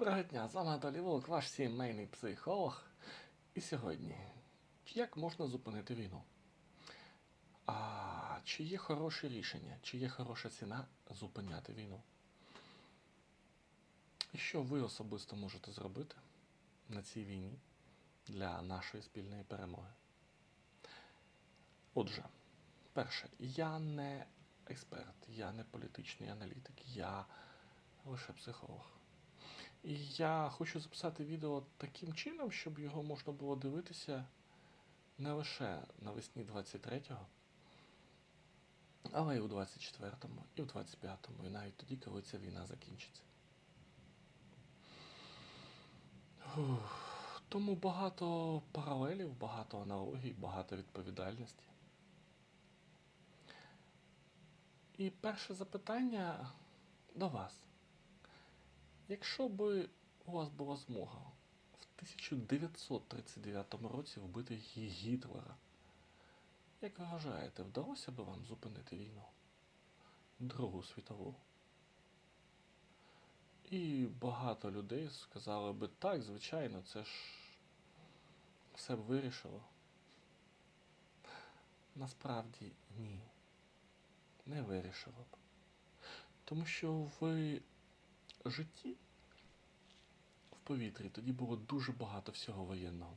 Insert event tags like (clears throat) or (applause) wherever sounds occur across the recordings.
Доброго дня, з вами Анатолій Волк, ваш сімейний психолог. І сьогодні, як можна зупинити війну? А чи є хороше рішення, чи є хороша ціна зупиняти війну? І що ви особисто можете зробити на цій війні для нашої спільної перемоги? Отже, перше, я не експерт, я не політичний аналітик, я лише психолог. І я хочу записати відео таким чином, щоб його можна було дивитися не лише навесні 23-го, але й у 24-му, і у 25-му, і навіть тоді, коли ця війна закінчиться. Ух, Тому багато паралелів, багато аналогій, багато відповідальності. І перше запитання до вас. Якщо би у вас була змога в 1939 році вбити Гітлера, як ви вважаєте, вдалося би вам зупинити війну? Другу світову? І багато людей сказали би так, звичайно, це ж все б вирішило. Насправді ні. Не вирішило б. Тому що в житті повітрі тоді було дуже багато всього воєнного.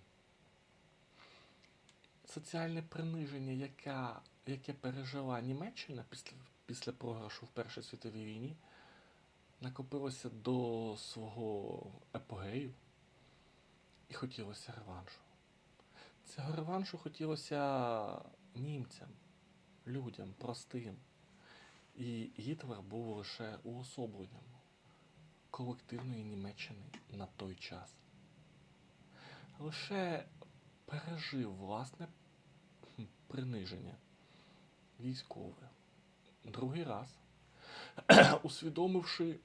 Соціальне приниження, яка, яке пережила Німеччина після, після програшу в Першій світовій війні, накопилося до свого епогею і хотілося реваншу. Цього реваншу хотілося німцям, людям, простим. І Гітлер був лише уособленням колективної Німеччини на той час. Лише пережив власне приниження військове. Другий раз, (clears throat) усвідомивши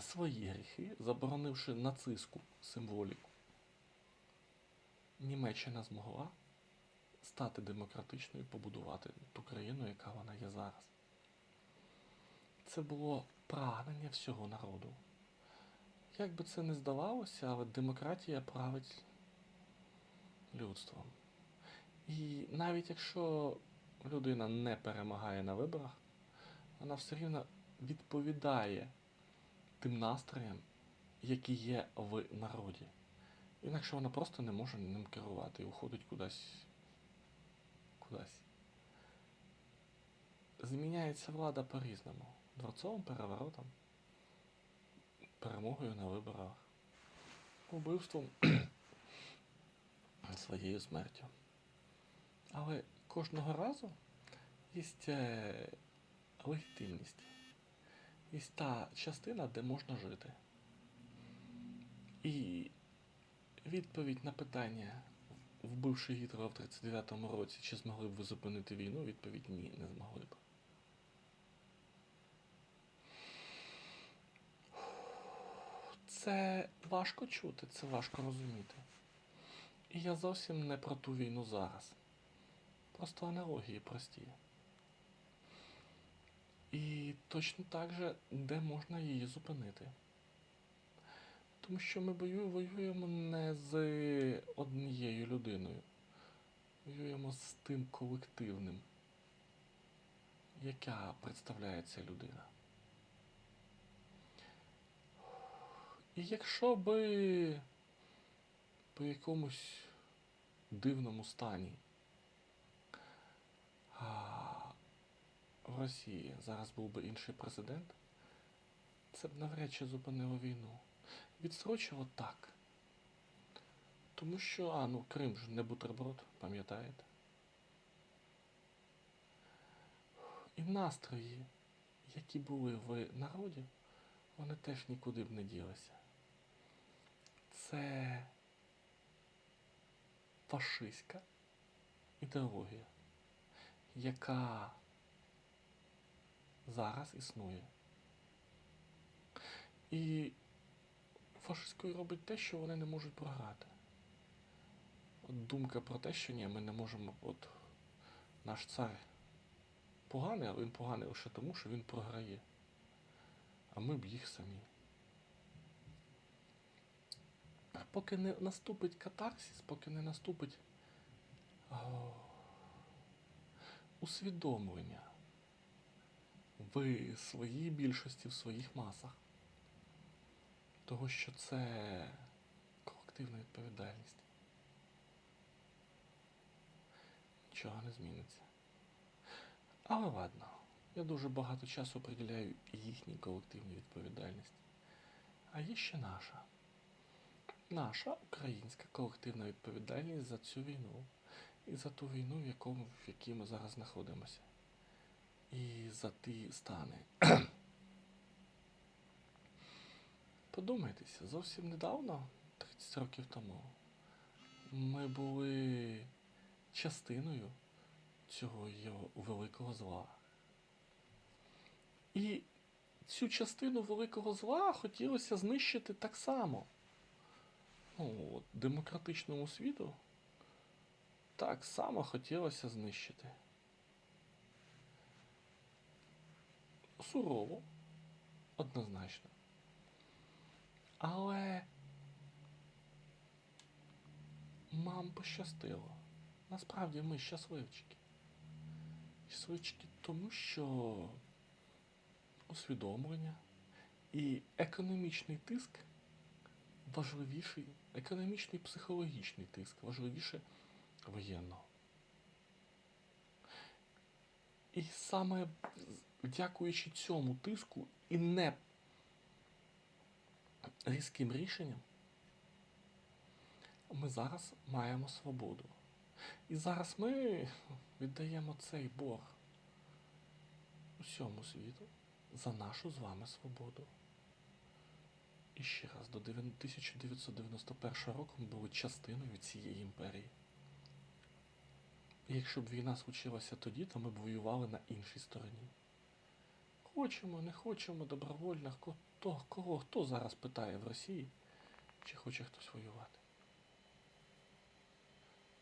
свої гріхи, заборонивши нацистську символіку, Німеччина змогла стати демократичною, і побудувати ту країну, яка вона є зараз. Це було прагнення всього народу. Як би це не здавалося, але демократія править людством. І навіть якщо людина не перемагає на виборах, вона все рівно відповідає тим настроям, які є в народі. Інакше вона просто не може ним керувати і уходить кудись. кудись. Зміняється влада по-різному. Дворцовим переворотом, перемогою на виборах, убивством (clears throat) своєю смертю. Але кожного разу є е, легітимність. Є та частина, де можна жити. І відповідь на питання, вбивши Гітлера в 39-му році, чи змогли б ви зупинити війну, відповідь ні, не змогли б. Це важко чути, це важко розуміти. І я зовсім не про ту війну зараз. Просто аналогії прості. І точно так же, де можна її зупинити. Тому що ми бою, воюємо не з однією людиною. Воюємо з тим колективним, яка представляє ця людина. І якщо би по якомусь дивному стані в Росії зараз був би інший президент, це б навряд чи зупинило війну. Відстрочило так. Тому що, а, ну Крим ж не бутерброд, пам'ятаєте? І настрої, які були в народі, вони теж нікуди б не ділися. Це фашистська ідеологія, яка зараз існує. І фашистською робить те, що вони не можуть програти. От думка про те, що ні, ми не можемо, от наш цар поганий, але він поганий лише тому, що він програє. А ми б їх самі. Поки не наступить катарсис, поки не наступить усвідомлення в своїй більшості, в своїх масах, того, що це колективна відповідальність. Нічого не зміниться. Але ладно, я дуже багато часу приділяю їхній колективній відповідальності. А є ще наша. Наша українська колективна відповідальність за цю війну і за ту війну, в, якому, в якій ми зараз знаходимося. І за ті стани. (clears throat) Подумайтеся, зовсім недавно, 30 років тому, ми були частиною цього його великого зла. І цю частину великого зла хотілося знищити так само. Ну, от, демократичному світу так само хотілося знищити. Сурово, однозначно. Але нам пощастило. Насправді ми щасливчики. Щасливчики тому, що усвідомлення і економічний тиск важливіший, економічний психологічний тиск важливіше воєнного. І саме дякуючи цьому тиску і не різким рішенням, ми зараз маємо свободу. І зараз ми віддаємо цей борг усьому світу за нашу з вами свободу. І ще раз, до 1991 року ми були частиною цієї імперії. І якщо б війна случилася тоді, то ми б воювали на іншій стороні. Хочемо, не хочемо, добровольно, хто, кого, хто зараз питає в Росії, чи хоче хтось воювати.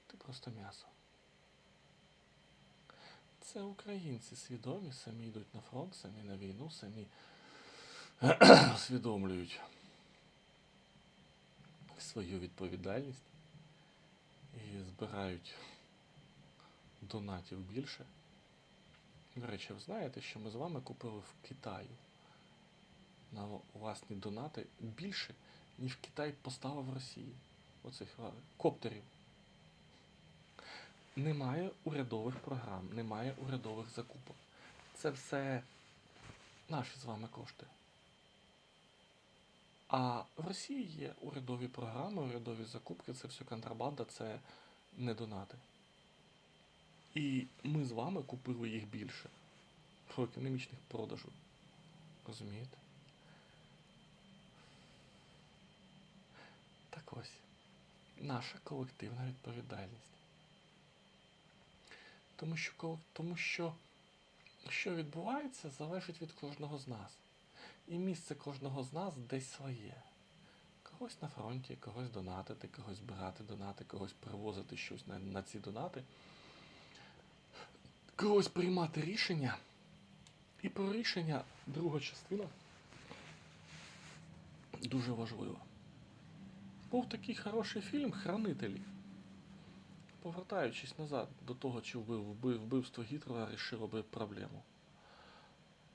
Ти просто м'ясо. Це українці свідомі, самі йдуть на фронт, самі на війну, самі (clears throat) усвідомлюють свою відповідальність і збирають донатів більше. До речі, ви знаєте, що ми з вами купили в Китаї на власні донати більше, ніж Китай поставив Росії. Оцих коптерів. Немає урядових програм, немає урядових закупок. Це все наші з вами кошти. А в Росії є урядові програми, урядові закупки, це все контрабанда, це не донати. І ми з вами купили їх більше по економічних продажу. Розумієте? Так ось. Наша колективна відповідальність. Тому що, тому що що відбувається, залежить від кожного з нас. І місце кожного з нас десь своє. Когось на фронті, когось донатити, когось збирати донати, когось привозити щось на, на ці донати, когось приймати рішення. І про рішення друга частина дуже важлива. Був такий хороший фільм Хранителі. Повертаючись назад до того, чи вбив, вбив, вбивство Гітлера рішило би проблему.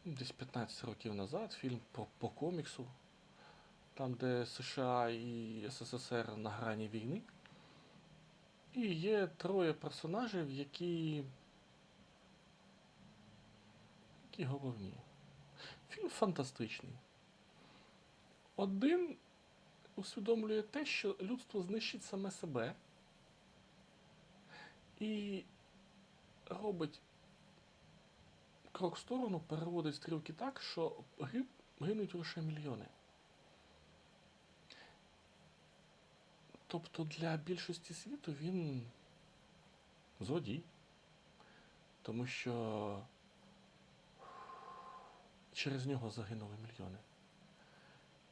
Десь 15 років назад фільм по, по коміксу, там, де США і СССР на грані війни. І є троє персонажів, які. які головні. Фільм фантастичний. Один усвідомлює те, що людство знищить саме себе і робить крок в сторону, переводить стрілки так, що гиб, гинуть лише мільйони. Тобто для більшості світу він злодій. Тому що через нього загинули мільйони.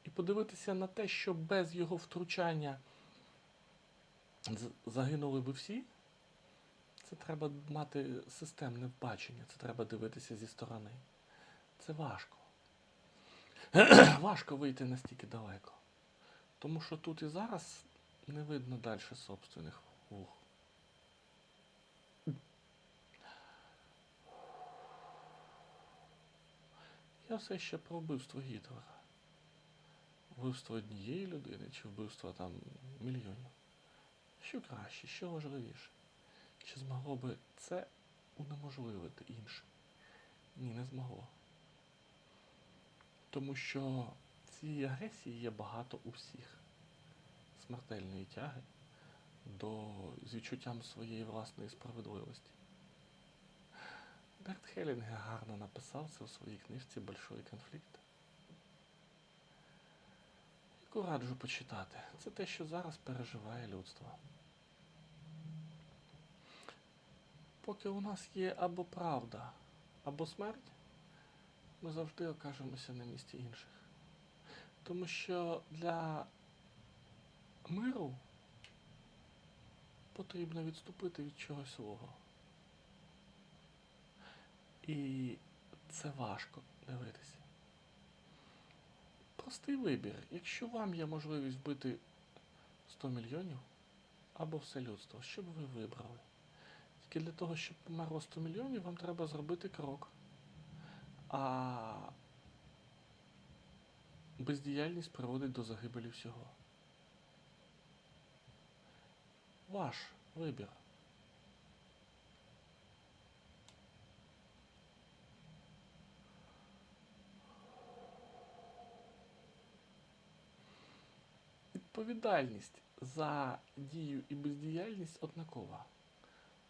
І подивитися на те, що без його втручання загинули би всі, це треба мати системне бачення, це треба дивитися зі сторони. Це важко. (clears throat) важко вийти настільки далеко. Тому що тут і зараз Не видно далі собственних вух. Я все ще про вбивство Гітлера. Вбивство однієї людини чи вбивство там мільйонів. Що краще, що важливіше? Чи змогло би це унеможливити інше? Ні, не змогло. Тому що цієї агресії є багато у всіх. Смертельної тяги до відчуттям своєї власної справедливості. Берт Хелінге гарно написав це у своїй книжці Большой конфлікт. Яку раджу почитати. Це те, що зараз переживає людство. Поки у нас є або правда, або смерть, ми завжди окажемося на місці інших. Тому що для миру потрібно відступити від чогось свого. І це важко дивитися. Простий вибір. Якщо вам є можливість вбити 100 мільйонів або все людство, що б ви вибрали? Тільки для того, щоб померло 100 мільйонів, вам треба зробити крок. А бездіяльність приводить до загибелі всього. Ваш вибір. Відповідальність за дію і бездіяльність однакова.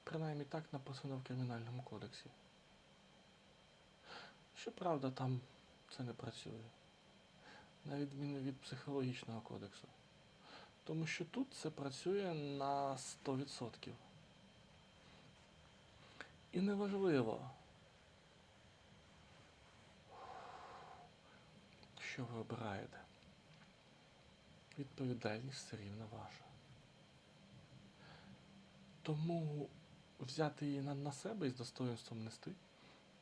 Принаймні так написано в Кримінальному кодексі. Щоправда, там це не працює. На відміну від психологічного кодексу. Тому що тут це працює на 100%. І неважливо, що ви обираєте. Відповідальність все рівно ваша. Тому взяти її на, на себе і з достоинством нести,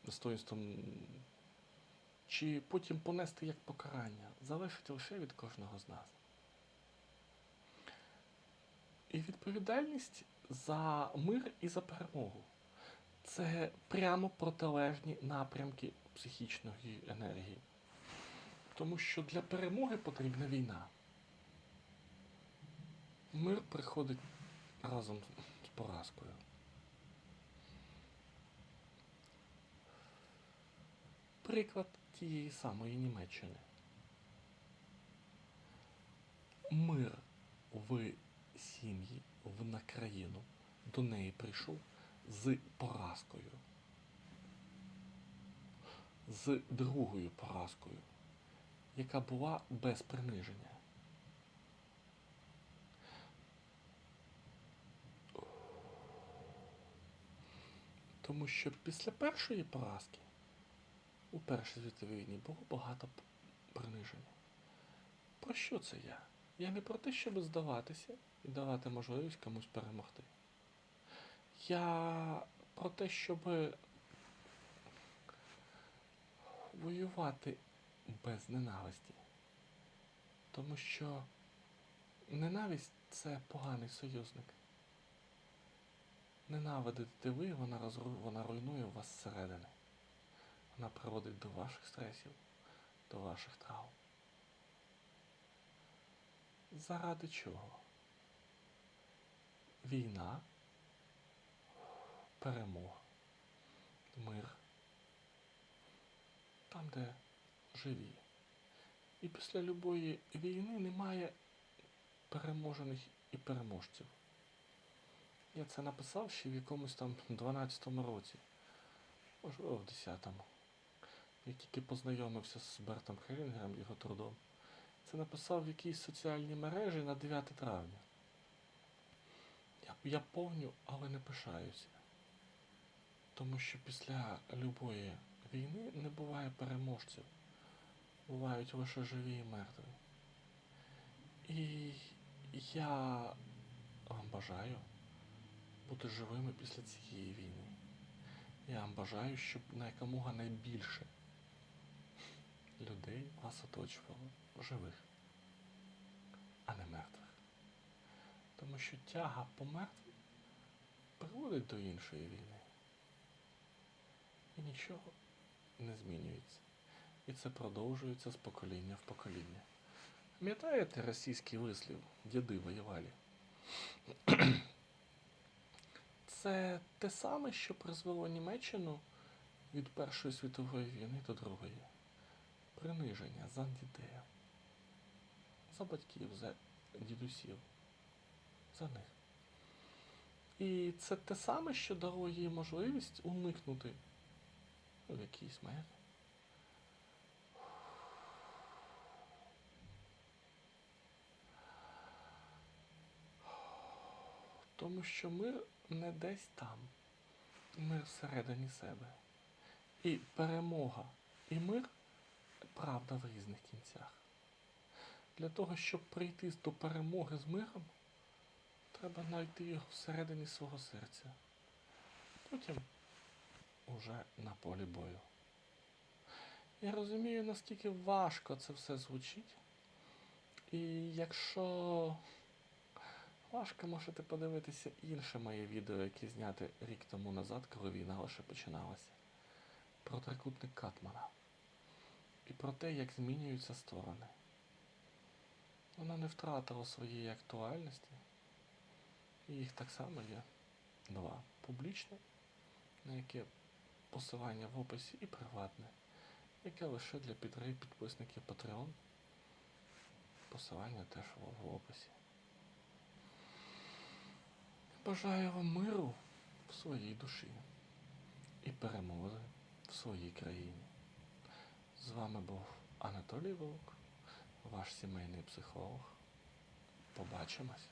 достоинством чи потім понести як покарання, залежить лише від кожного з нас. І відповідальність за мир і за перемогу це прямо протилежні напрямки психічної енергії. Тому що для перемоги потрібна війна. Мир приходить разом з поразкою. Приклад тієї самої Німеччини. Мир в сім'ї, в на країну до неї прийшов з поразкою. З другою поразкою, яка була без приниження. Тому що після першої поразки у Першій світовій війні було багато п- приниження. Про що це я? Я не про те, щоб здаватися і давати можливість комусь перемогти. Я про те, щоб воювати без ненависті. Тому що ненависть це поганий союзник. Ненавидите ви, вона, розру... вона руйнує вас зсередини. Вона приводить до ваших стресів, до ваших травм. Заради чого? Війна, перемога, мир. Там, де живі. І після любої війни немає переможених і переможців. Я це написав ще в якомусь там 12-му році, можливо, в 10-му. Я тільки познайомився з Бертом Хелінгером, його трудом. Це написав в якійсь соціальній мережі на 9 травня. Я, я повню, але не пишаюся. Тому що після любої війни не буває переможців. Бувають лише живі і мертві. І я вам бажаю бути живими після цієї війни. Я вам бажаю, щоб на якомога найбільше вас оточувало живих, а не мертвих. Тому що тяга померти приводить до іншої війни. І нічого не змінюється. І це продовжується з покоління в покоління. Пам'ятаєте російський вислів діди воювали? (clears throat) Це те саме, що призвело Німеччину від Першої світової війни до Другої. Приниження за дітей, за батьків, за дідусів, за них. І це те саме, що дало їй можливість уникнути в якійсь мері. Тому що мир не десь там, мир всередині себе. І перемога, і мир правда в різних кінцях. Для того, щоб прийти до перемоги з миром, треба знайти його всередині свого серця. Потім уже на полі бою. Я розумію, наскільки важко це все звучить. І якщо важко, можете подивитися інше моє відео, яке зняте рік тому назад, коли війна лише починалася. Про трикутник Катмана. І про те, як змінюються сторони. Вона не втратила своєї актуальності. І їх так само є два. Публічне, на яке посилання в описі, і приватне, яке лише для підписників Patreon. Посилання теж в описі. Бажаю вам миру в своїй душі і перемоги в своїй країні. З вами був Анатолій Вовк, ваш сімейний психолог. Побачимось.